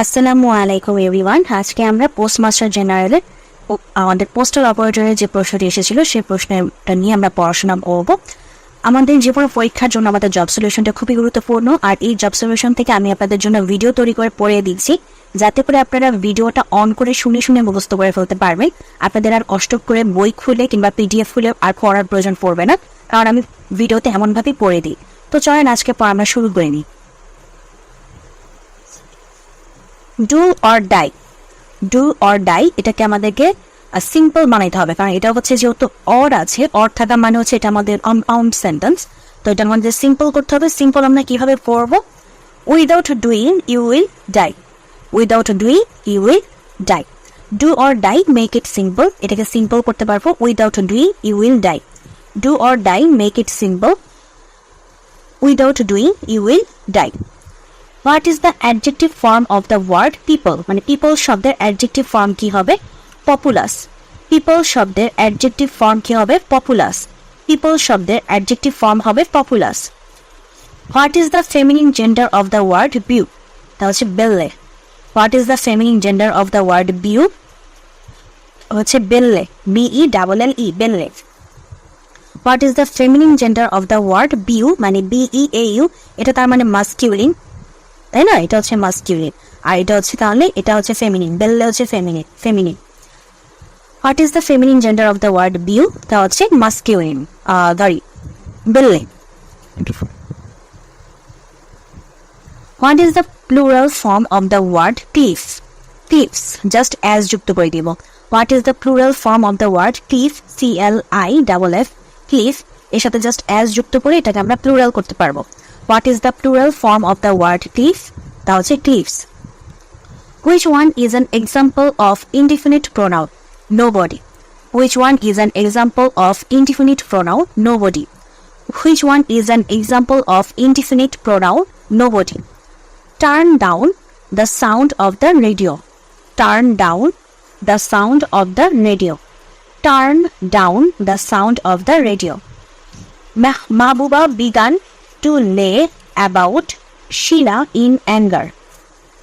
আসসালামু আলাইকুম, এভরিওয়ান। আজকে আমরা পোস্টমাস্টার জেনারেলের আমাদের পোস্টাল অপারেটরের যে প্রশ্নটি এসেছিল সেই প্রশ্নটা নিয়ে আমরা পড়াশোনা করব। আমাদের যে কোনো পরীক্ষার জন্য আমাদের জব সলিউশনটা খুবই গুরুত্বপূর্ণ। আর এই জব সলিউশন থেকে আমি আপনাদের জন্য ভিডিও তৈরি করে পড়িয়ে দিচ্ছি। যাতে করে আপনারা ভিডিওটা অন করে শুনে শুনে মুখস্থ করে ফেলতে পারবেন। আপনাদের আর কষ্ট করে বই খুলে কিংবা পিডিএফ খুলে আর পড়ার প্রয়োজন পড়বে না। কারণ আমি ভিডিওতে এমনভাবেই পড়ে দিই। তো চলেন, আজকে পড়া আমরা শুরু করে নিই do or die do or die এটাকে আমাদেরকে সিম্পল বানাইতে হবে। কারণ এটা হচ্ছে যেহেতু অর আছে অর থাকা মানে হচ্ছে এটা আমাদের কম্পাউন্ড সেন্টেন্স তো এটা আমাদের সিম্পল করতে হবে। সিম্পল আমরা কীভাবে পড়ব? Without doing you will die without doing you will die do or die make it simple এটাকে সিম্পল করতে পারব। Without doing you will die do or die make it simple without doing you will die what is the adjective form of the word people মানে people শব্দের adjective form কি হবে? Populous people শব্দের adjective form কি হবে? Populous people শব্দের adjective form হবে populous what is the feminine gender of the word beau তা হচ্ছে belle. What is the feminine gender of the word beau হচ্ছে belle. B E double L E belle. What is the feminine gender of the word beau মানে B E A you এটা তার মানে masculine তাই না? এটা হচ্ছে মাস্কিউলিন আর এটা হচ্ছে তাহলে এটা হচ্ছে ফেমিনিন বেল্লে হচ্ছে feminine feminine what is the feminine gender of the word beau তা হচ্ছে masculine sorry belle. What is the plural form of the word cliff cliffs just S যুক্ত করে দিব। What is the plural form of the word cliff C L I double F cliff এর সাথে just S যুক্ত করে এটাকে আমরা plural করতে পারব। What is the plural form of the word cliff তা হচ্ছে cliffs Which one is an example of indefinite pronoun? Nobody. Which one is an example of indefinite pronoun? Nobody. Which one is an example of indefinite pronoun? Nobody. Turn down the sound of the radio. Turn down the sound of the radio. Turn down the sound of the radio. Mah- Mahbuba began to lay about Sheila in anger.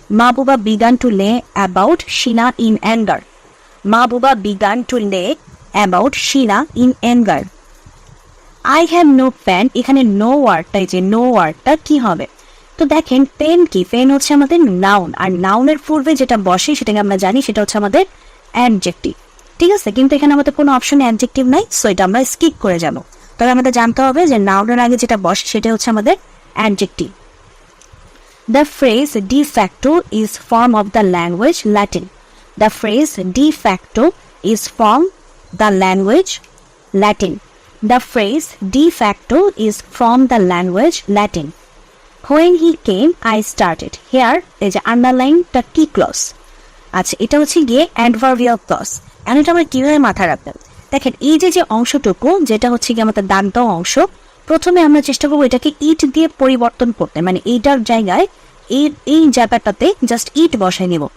Mahbuba began to lay about Sheila in anger. Mahbuba began to lay about Sheila in anger. I have no pen, এখানে no ওয়ার্ডটা যে no ওয়ার্ডটা কি হবে তো দেখেন pen কি pen হচ্ছে আমাদের নাউন আর নাউনের পূর্বে যেটা বসে, সেটাকে আমরা জানি, সেটা হচ্ছে আমাদের অ্যাডজেক্টিভ ঠিক আছে কিন্তু এখানে আমাদের কোনো অপশনে অ্যাডজেক্টিভ নাই সো এটা আমরা স্কিপ করে যাব তবে আমাদের জানতে হবে যে নাউনের আগে যেটা বসে সেটা হচ্ছে আমাদের adjective de facto is form of the language Latin. The phrase de facto is from the language Latin. The phrase de facto is from the language Latin. When he came, I started. Here is a underline the key clause. আচ্ছা এটা হচ্ছে গিয়ে adverbial clause এখন এটা আমরা কীভাবে মাথায় রাখবেন দেখেন, এই যে যে অংশটুকু, যেটা হচ্ছে কি আমাদের দান্ত অংশ, প্রথমে আমরা চেষ্টা করব এটাকে ইট দিয়ে পরিবর্তন করতে। মানে এইটার জায়গায় এই এই জায়গাটাতে জাস্ট ইট বসাই নেব।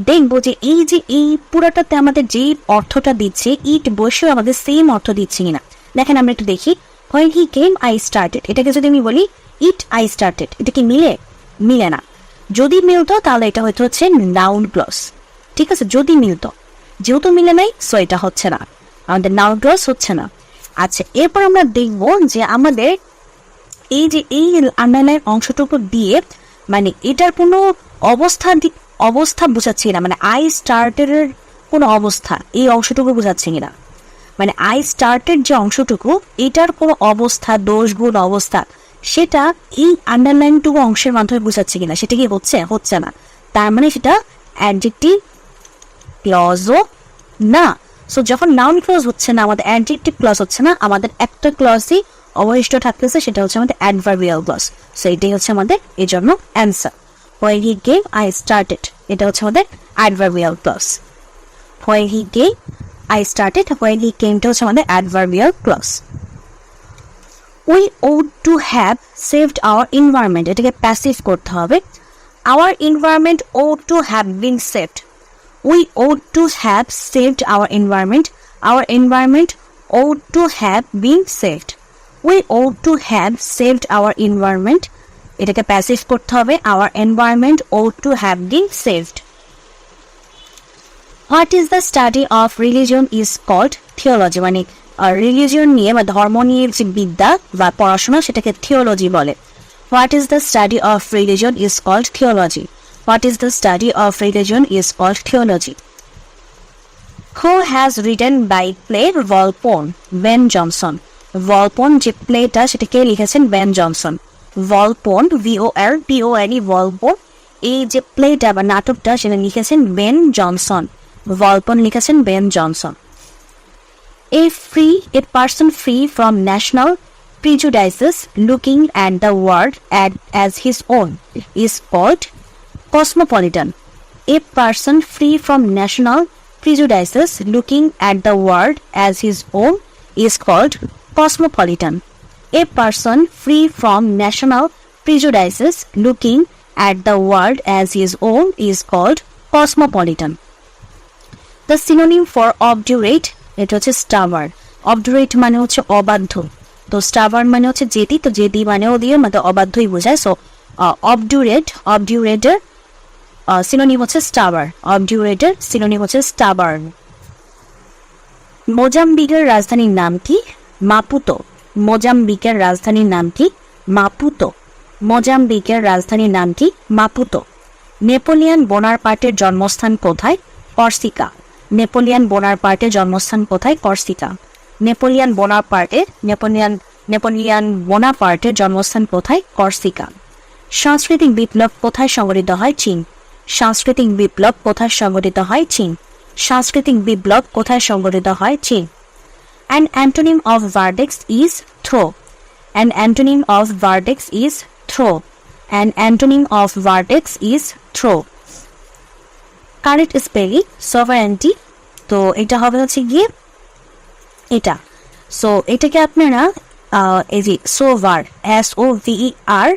দেখব যে এই যে এই পুরাটাতে আমাদের যে অর্থটা দিচ্ছে, ইট বসেও আমাদের সেম অর্থ দিচ্ছে কিনা। দেখেন, আমরা একটু দেখি। When he came I started এটাকে যদি আমি বলি ইট আই স্টার্টেড এটা কি মিলে? মিলে না। যদি মিলতো, তাহলে এটা হয়তো হচ্ছে নাউন ক্লস ঠিক আছে? যদি মিলতো। যেহেতু মিলে নাই সো এটা হচ্ছে না। আমাদের নাউন ক্লস হচ্ছে না। আচ্ছা এরপর আমরা দেখব যে আমাদের এই যে এই আন্ডারলাইন অংশটুকু দিয়ে মানে এটার কোনো অবস্থা অবস্থা বোঝাচ্ছে না মানে আই স্টার্টের কোনো অবস্থা, এই অংশটুকু বোঝাচ্ছে কিনা? মানে আই স্টার্টের যে অংশটুকু, এটার কোনো অবস্থা দোষ গুণ অবস্থা, সেটা এই আন্ডারলাইনটুকু অংশের মাধ্যমে বোঝাচ্ছে কিনা? সেটা কি হচ্ছে? হচ্ছে না। তার মানে সেটা অ্যাডজেক্টিভ ক্লজও না। সো যখন নাউন ক্লজ হচ্ছে না, আমাদের অ্যাডজেক্টিভ ক্লজ হচ্ছে না, আমাদের একটা ক্লজই অবশিষ্ট থাকতেছে, সেটা হচ্ছে আমাদের অ্যাডভার্বিয়াল ক্লজ সো এটাই হচ্ছে আমাদের এই জন্য answer why he came I started এটা হচ্ছে আমাদের adverbial clause why he came I started why he কেমটা হচ্ছে আমাদের adverbial clause we ought to have saved our environment এটাকে প্যাসিভ করতে হবে। Our environment ought to have been saved we ought to have saved our environment. Our environment ought to have been saved. We ought to have saved our environment. এটাকে passive করতে হবে our environment ought to have be saved what is the study of religion is called theology মানে religion নিয়ে বা ধর্ম নিয়ে যে বিদ্যা বা পড়াশোনা, সেটাকে থিওলজি বলে what is the study of religion is called theology what is the study of religion is called theology who has written by play Volpone Ben Jonson Volpone যে প্লেটা সেটাকে লিখেছেন Ben Jonson Volpone V O L P O N E Volpone এই যে প্লেটা বা নাটকটা সেটা লিখেছেন বেন জনসন ভলপন লিখেছেন Ben Jonson A free, a person free from national prejudices looking at the world at, as his own is called cosmopolitan. A person free from national prejudices looking at the world as his own is called cosmopolitan. A person free from national prejudices looking at the world as his own is called cosmopolitan. The synonym for obdurate এটা হচ্ছে স্টাবার অবডিউরেট মানে হচ্ছে অবাধ্য তো স্টাবার মানে হচ্ছে জেদি তো জেদি মানেও দিয়ে মানে অবাধ্যই বোঝায় সো অবডিউরেট অবডিউরেটের সিনোনিম হচ্ছে স্টাবার অবডিউরেটের সিনোনিম হচ্ছে স্টাবার মোজাম্বিকের রাজধানীর নাম কি? মাপুতো। মোজাম্বিকের রাজধানীর নাম কি? মাপুতো। মোজাম্বিকের রাজধানীর নাম কি? মাপুতো। নেপোলিয়ান বোনারপার্টের জন্মস্থান কোথায়? কর্সিকা। নেপোলিয়ান বোনারপার্টের জন্মস্থান কোথায়? কর্সিকা। নেপোলিয়ান বোনারপার্টের নেপোলিয়ান নেপোলিয়ান বোনাপার্টের জন্মস্থান কোথায়? কর্সিকা। সাংস্কৃতিক বিপ্লব কোথায় সংগঠিত হয়? চীন। সাংস্কৃতিক বিপ্লব কোথায় সংগঠিত হয়? চীন। সাংস্কৃতিক বিপ্লব কোথায় সংগঠিত হয়? চীন। An antonym of vertex is throw an antonym of vertex is throw an antonym of vertex is throw correct spelling sovereignty তো এটা হবে হচ্ছে গিয়ে এটা। সো এটাকে আপনারা এই যে sover S O V E R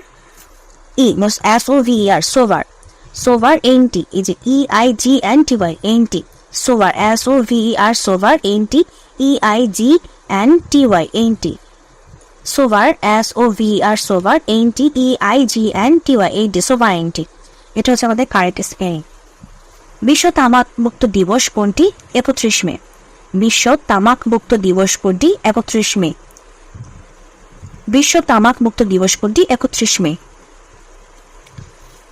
E S O V E R sover sover N T এই যে E I G N T Y N T sover S O V R sover N T E I G N T Y N T sover S O V R sover N T E I G N T Y N T sover N T, এটা হচ্ছে আমাদের correct spelling. বিশ্ব তামাক মুক্ত দিবস কোনটি? একত্রিশ মে। বিশ্ব তামাক মুক্ত দিবস কোনটি? একত্রিশ মে। বিশ্ব তামাক মুক্ত দিবস কোনটি? একত্রিশ মে।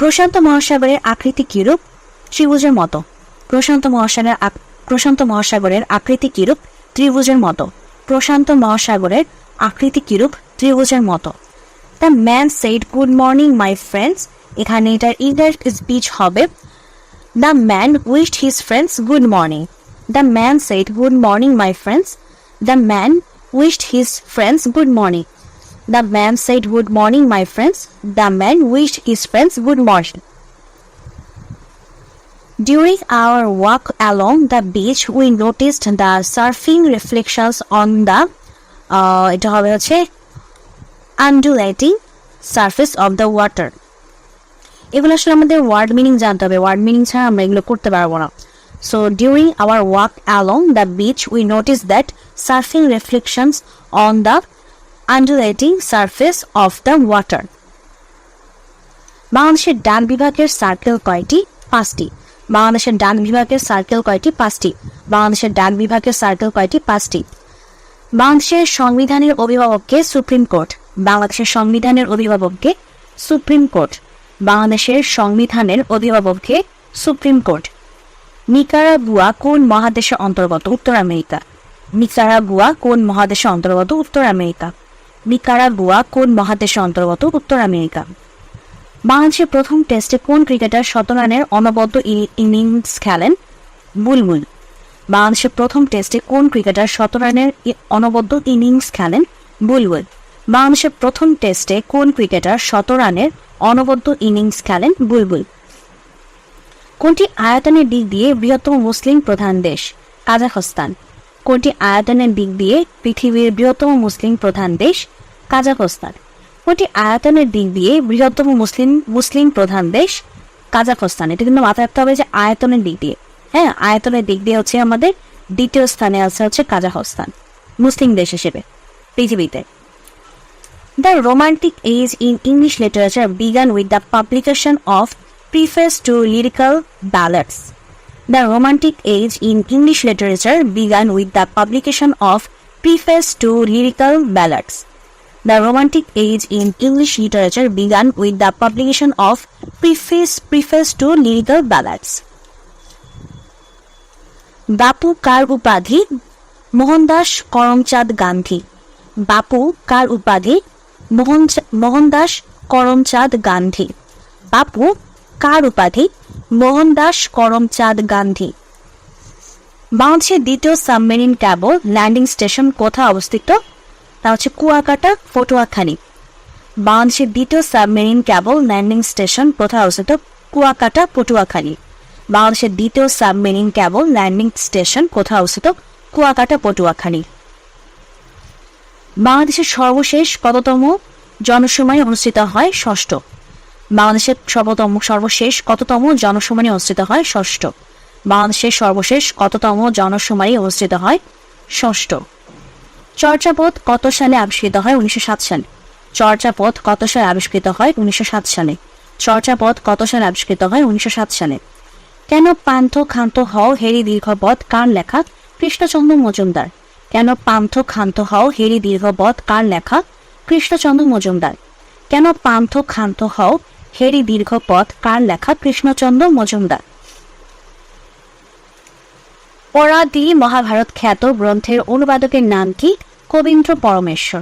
প্রশান্ত মহাসাগরের আকৃতি কিরূপ? ত্রিভুজের মতো। প্রশান্ত মহাসাগরের প্রশান্ত মহাসাগরের আকৃতি কিরূপ? ত্রিভুজের মতো। প্রশান্ত মহাসাগরের আকৃতি কিরূপ? ত্রিভুজের মতো। The man said good morning my friends এখানে এটার ইনডাইরেক্ট স্পিচ হবে the man wished his friends good morning the man said, good morning my friends the man wished his friends good morning. The man said, Good morning, my friends. The man wished his friends good morning. During our walk along the beach, we noticed the surfing reflections on the uh, undulating surface of the water. এগুলো আসলে আমাদের word meaning জানতে হবে word meaning ছাড়া আমরা এগুলো করতে পারব না so during our walk along the beach we notice that surfing reflections on the undulating surface of the water বাংলাদেশের ডান বিভাগের সার্কেল কয়টি? পাঁচটি। বাংলাদেশের ডান বিভাগের সার্কেল কয়টি? পাঁচটি। বাংলাদেশের ডান বিভাগের সার্কেল কয়টি? পাঁচটি। বাংলাদেশের সংবিধানের অভিভাবককে সুপ্রিম কোর্ট। বাংলাদেশের সংবিধানের অভিভাবককে সুপ্রিম কোর্ট। বাংলাদেশের সংবিধানের অভিভাবককে সুপ্রিম কোর্ট। নিকারাগুয়া কোন মহাদেশের অন্তর্গত? উত্তর আমেরিকা। নিকারাগুয়া কোন মহাদেশের অন্তর্গত? উত্তর আমেরিকা। নিকারাগুয়া কোন মহাদেশের অন্তর্গত? উত্তর আমেরিকা। বাংলাদেশের প্রথম টেস্টে কোন ক্রিকেটার শতরানের অনবদ্য ইনি- ইনিংস খেলেন? বুলবুল। বাংলাদেশের প্রথম টেস্টে কোন ক্রিকেটার শতরানের অনবদ্য ইনিংস খেলেন? বুলবুল। বাংলাদেশের প্রথম টেস্টে কোন ক্রিকেটার শতরানের অনবদ্য ইনিংস খেলেন? বুলবুল। কোনটি আয়তনের দিক দিয়ে বৃহত্তম মুসলিম প্রধান দেশ? কাজাখস্তান। কোনটি আয়তনের দিক দিয়ে পৃথিবীর বৃহত্তম মুসলিম প্রধান দেশ? কাজাখস্তান। কোনটি আয়তনের দিক দিয়ে বৃহত্তম মুসলিম মুসলিম প্রধান দেশ? কাজাখস্তান। এটা কিন্তু মাথায় রাখতে হবে যে আয়তনের দিক দিয়ে। হ্যাঁ আয়তনের দিক দিয়ে হচ্ছে আমাদের দ্বিতীয় স্থানে আছে হচ্ছে কাজাখস্তান, মুসলিম দেশ হিসেবে, পৃথিবীতে। The romantic age in English literature began with the publication of preface to lyrical ballads. The Romantic age in English literature began with the publication of preface to lyrical ballads. The Romantic age in English literature began with the publication of preface preface to lyrical ballads. বাপু কার উপাধি মোহনদাস করমচাঁদ গান্ধী বাপু কার উপাধি মোহন মোহনদাস করমচাঁদ গান্ধী বাপু কার উপাধি? মোহনদাস করমচাঁদ গান্ধী। বাংলাদেশের দ্বিতীয় submarine cable, landing station কোথায় অবস্থিত? তা হচ্ছে কুয়াকাটা পটুয়াখালী বাংলাদেশের দ্বিতীয় সাবমেরিন ক্যাবল, ল্যান্ডিং স্টেশন কোথায় অবস্থিত? কুয়াকাটা পটুয়াখালী বাংলাদেশের দ্বিতীয় সাবমেরিন ক্যাবল, ল্যান্ডিং স্টেশন কোথায় অবস্থিত? কুয়াকাটা পটুয়াখালী বাংলাদেশের সর্বশেষ কততম জনশুমারি অনুষ্ঠিত হয় ষষ্ঠ? বাংলাদেশের সর্বতম, সর্বশেষ কততম জনশুমারি অনুষ্ঠিত হয়? ষষ্ঠ। বাংলাদেশের সর্বশেষ কততম জনশুমারি অনুষ্ঠিত হয়? ষষ্ঠ। চর্যাপদ কত সালে আবিষ্কৃত হয়? উনিশশো সাত সালে। চর্যাপদ কত সালে আবিষ্কৃত হয়? উনিশশো সাত সালে। চর্যাপদ কত সালে আবিষ্কৃত হয়? উনিশশো সাত সালে। কেন পান্থ ক্ষান্ত হও হেরি দীর্ঘপদ কার লেখা? কৃষ্ণচন্দ্র মজুমদার। কেন পান্থ ক্ষান্ত হও হেরি দীর্ঘপদ কার লেখা? কৃষ্ণচন্দ্র মজুমদার। কেন পান্থ ক্ষান্ত হও হেরি দীর্ঘপদ কার লেখা কৃষ্ণচন্দ্র মজুমদার? পরাদি মহাভারত খ্যাত গ্রন্থের অনুবাদকের নাম কি? কবীন্দ্র পরমেশ্বর।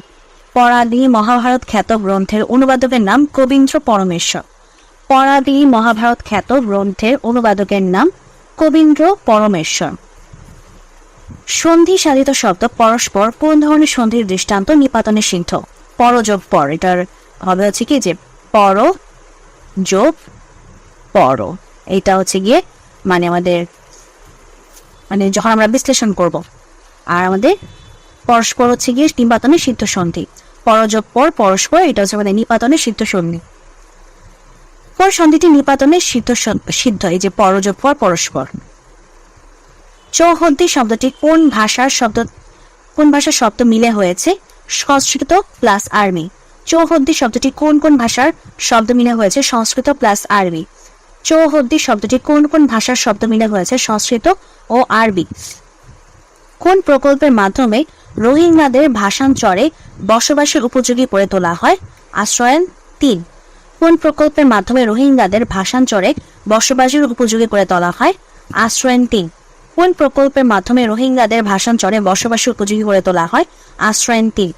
পরাদি মহাভারত খ্যাত গ্রন্থের অনুবাদকের নাম কবীন্দ্র পরমেশ্বর। পরাদি মহাভারত খ্যাত গ্রন্থের অনুবাদকের নাম কবীন্দ্র পরমেশ্বর। সন্ধি সাধিত শব্দ পরস্পর কোন ধরনের সন্ধির দৃষ্টান্ত নিপাতনে সিদ্ধ পর যোগ পর, এটার হবে হচ্ছে কি যে, পর যোগ পর এটা হচ্ছে গিয়ে মানে আমাদের মানে যখন আমরা বিশ্লেষণ করব, আর আমাদের পরস্পর হচ্ছে গিয়ে নিপাতনের সিদ্ধ সন্ধি পরযোগ পর পরস্পর, এটা হচ্ছে আমাদের নিপাতনের সিদ্ধ সন্ধি পর সন্ধিটি নিপাতনের সিদ্ধ সিদ্ধ, এই যে পরযোগ পর পরস্পর। চৌহদ্দি শব্দটি কোন ভাষার শব্দ, কোন ভাষার শব্দ মিলে হয়েছে? সংস্কৃত প্লাস আরবি চৌহদ্দি শব্দটি কোন কোন ভাষার শব্দ মিলে হয়েছে? সংস্কৃত প্লাস আরবি। চৌহদ্দি শব্দটি কোন কোন ভাষার শব্দ মিলে হয়েছে? সংস্কৃত ও আরবি। কোন প্রকল্পের মাধ্যমে রোহিঙ্গাদের ভাষান্তরে বসবাসের উপযোগী করে তোলা হয়? আশ্রয়ন তিন। কোন প্রকল্পের মাধ্যমে রোহিঙ্গাদের ভাষান্তরে বসবাসের উপযোগী করে তোলা হয়? আশ্রয়ন তিন। কোন প্রকল্পের মাধ্যমে রোহিঙ্গাদের ভাষান্তরে বসবাসের উপযোগী করে তোলা হয়? আশ্রয়ন তিন।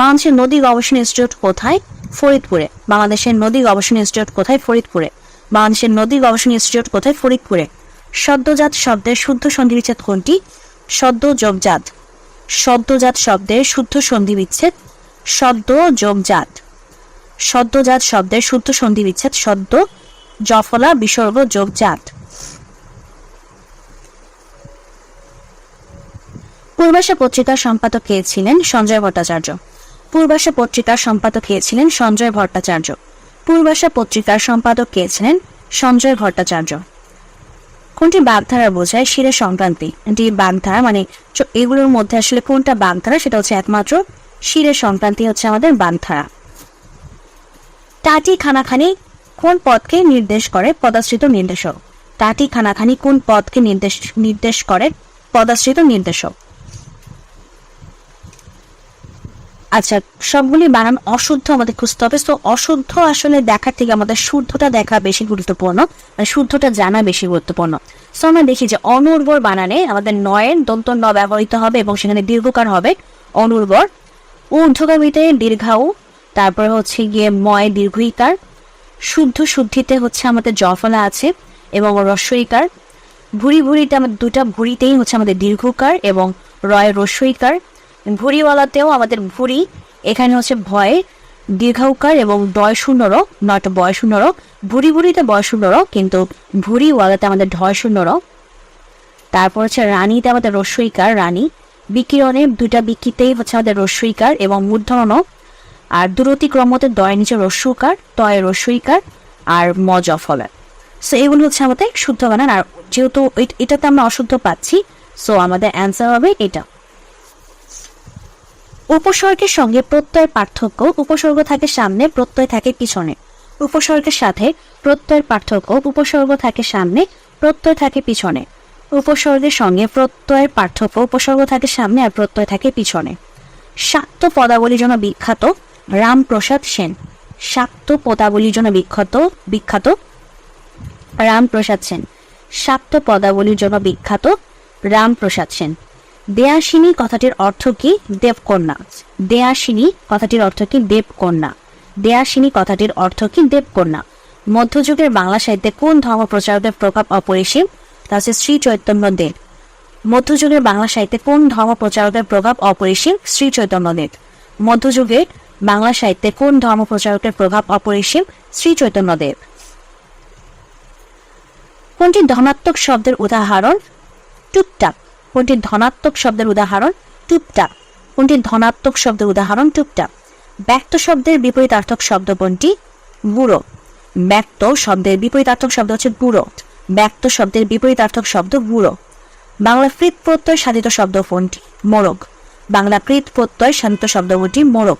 বাংলাদেশের নদী গবেষণা ইনস্টিটিউট কোথায়? ফরিদপুরে। বাংলাদেশের নদী গবেষণা ইনস্টিটিউট কোথায়? ফরিদপুরে। বাংলাদেশের নদী গবেষণা ইনস্টিটিউট কোথায়? ফরিদপুরে। সদ্যজাত শব্দের শুদ্ধ সন্ধি বিচ্ছেদ কোনটি? সদ্য যোগজাত সদ্যজাত শব্দের শুদ্ধ সন্ধি বিচ্ছেদ সদ্য যোগজাত সদ্যজাত শব্দের শুদ্ধ সন্ধি বিচ্ছেদ সদ্য জফলা বিসর্গ যোগজাত পূর্বাশা পত্রিকার সম্পাদক কে ছিলেন? সঞ্জয় ভট্টাচার্য। পূর্বাশা পত্রিকার সম্পাদক কে ছিলেন সঞ্জয় ভট্টাচার্য। পূর্বাশা পত্রিকার সম্পাদক কে ছিলেন সঞ্জয় ভট্টাচার্য। কোনটি বাগধারা বোঝায় শিরে সংক্রান্তি? এটি বাগধারা মানে এগুলোর মধ্যে আসলে কোনটা বাগধারা সেটা হচ্ছে একমাত্র শিরের সংক্রান্তি হচ্ছে আমাদের বাগধারা। টাটি খানাখানি কোন পদকে নির্দেশ করে পদাশ্রিত নির্দেশক? টাটি খানাখানি কোন পদকে নির্দেশ নির্দেশ করে পদাশ্রিত নির্দেশক? আচ্ছা সবগুলি বানান অশুদ্ধ আমাদের খুঁজতে হবে। তো অশুদ্ধ আসলে দেখার থেকে আমাদের শুদ্ধটা দেখা বেশি গুরুত্বপূর্ণ। মানে শুদ্ধটা জানা বেশি গুরুত্বপূর্ণ। সো আমরা দেখি যে অনুর্বর বানানে আমাদের নয়ের দন্ত ন ব্যবহৃত হবে এবং সেখানে দীর্ঘকার হবে। অনুর্বর, ঊর্ধ্বগামীতে দীর্ঘাউ, তারপর হচ্ছে গিয়ে ময় দীর্ঘইকার, শুদ্ধ শুদ্ধিতে হচ্ছে আমাদের জফলা আছে এবং রস্বইকার। ভুরি ভুরিতে আমাদের দুটা ভুরিতেই হচ্ছে আমাদের দীর্ঘকার এবং রয় রস্বইকার। ভুরিওয়ালাতেও আমাদের ভুরি এখানে হচ্ছে ভয় দীর্ঘকার এবং ডয় শূন্যর নয়টা বয় শূন্যর ভুরি ভুরিতে বয় শূন্যর কিন্তু ভুরিওয়ালাতে আমাদের ঢয় শূন্যর তারপর হচ্ছে রানীতে আমাদের রস্বইকার রানী। বিকিরণে দুইটা বিকিতেই হচ্ছে আমাদের রস্বইকার এবং মূর্ধন আর দূরতিক্রম মতে দয় নিচে রস্যকার তয় রস্যইকার আর ম জফলার সো এগুলো হচ্ছে আমাদের শুদ্ধ বানান। আর যেহেতু এটাতে আমরা অশুদ্ধ পাচ্ছি সো আমাদের অ্যান্সার হবে এটা। উপসর্গের সঙ্গে প্রত্যয়ের পার্থক্য, উপসর্গ থাকে সামনে, প্রত্যয় থাকে পিছনে। উপসর্গের সাথে প্রত্যয়ের পার্থক্য, উপসর্গ থাকে সামনে, প্রত্যয় থাকে পিছনে। উপসর্গের সঙ্গে প্রত্যয়ের পার্থক্য, উপসর্গ থাকে সামনে আর প্রত্যয় থাকে পিছনে। শাক্ত পদাবলীর জন্য বিখ্যাত রামপ্রসাদ সেন। শাক্ত পদাবলীর জন্য বিখ্যাত বিখ্যাত রামপ্রসাদ সেন। শাক্ত পদাবলীর জন্য বিখ্যাত রামপ্রসাদ সেন। দেয়াসিনী কথাটির অর্থ কি? দেবকন্যা। দেয়াসিনী কথাটির অর্থ কি? দেবকন্যা। দেয়াসিনী কথাটির অর্থ কি? দেবকন্যা। মধ্যযুগের বাংলা সাহিত্যে কোন ধর্ম প্রচারকের প্রভাব অপরিসীম? তা হচ্ছে শ্রী চৈতন্যদেব মধ্যযুগের বাংলা সাহিত্যে কোন ধর্ম প্রচারকের প্রভাব অপরিসীম? শ্রী চৈতন্য দেব মধ্যযুগের বাংলা সাহিত্যে কোন ধর্ম প্রচারকের প্রভাব অপরিসীম? শ্রী চৈতন্য দেব কোনটি ধনাত্মক শব্দের উদাহরণ? টুপটাপ কোনটি ধনাত্মক শব্দের উদাহরণ টুপটাপ কোনটি ধনাত্মক শব্দের উদাহরণ টুপটাপ ব্যক্ত শব্দের বিপরীতার্থক শব্দ কোনটি? বুড়ো। ব্যক্ত শব্দের বিপরীতার্থক শব্দ হচ্ছে বুড়ো। ব্যক্ত শব্দের বিপরীতার্থক শব্দ বুড়ো। বাংলা কৃত প্রত্যয় সাধিত শব্দ কোনটি? মোরগ। বাংলা কৃত প্রত্যয় সাধিত শব্দ কোনটি? মোরগ।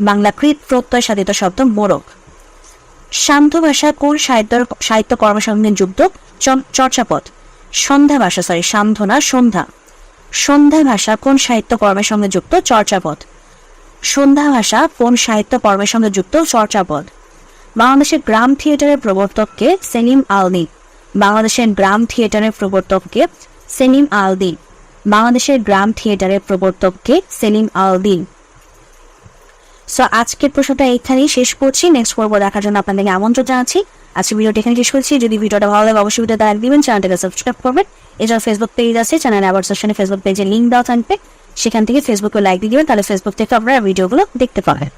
বাংলা কৃত প্রত্যয় সাধিত শব্দ মোরগ। শান্ত ভাষা কোন সাহিত্য সাহিত্য কর্মের যুক্ত? চ- চর্চাপদ। সন্ধ্যা ভাষা সরি সান্ধ্য সন্ধ্যা। সন্ধ্যা ভাষা কোন সাহিত্য কর্মের সঙ্গে যুক্ত? চর্চাপদ। সন্ধ্যা ভাষা কোন সাহিত্য কর্মের সঙ্গে যুক্ত? চর্চাপদ। বাংলাদেশের গ্রাম থিয়েটারের প্রবর্তককে সেলিম আলদিন। বাংলাদেশের গ্রাম থিয়েটারের প্রবর্তককে সেলিম আলদিন। বাংলাদেশের গ্রাম থিয়েটারের প্রবর্তককে সেলিম আলদিন। সো আজকের প্রশ্নটা এইখানেই শেষ করছি। নেক্সট পর্ব দেখার জন্য আপনাদেরকে আমন্ত্রণ জানাচ্ছি। আজকে ভিডিওটি এখানে শেষ করছি। যদি ভিডিওটা ভালো লাগে, অবশ্যই ভিডিওটা লাইক দিবেন, চ্যানেলটাকে সাবস্ক্রাইব করবেন। এছাড়া ফেসবুক পেজ আছে চ্যানেল অ্যাওয়ার্ড সেকশনে ফেসবুক পেজে লিঙ্ক দেওয়া থাকবে। সেখান থেকে ফেসবুকে লাইক দিয়ে দিবেন, তাহলে ফেসবুক থেকে আপনারা ভিডিওগুলো দেখতে পাবেন।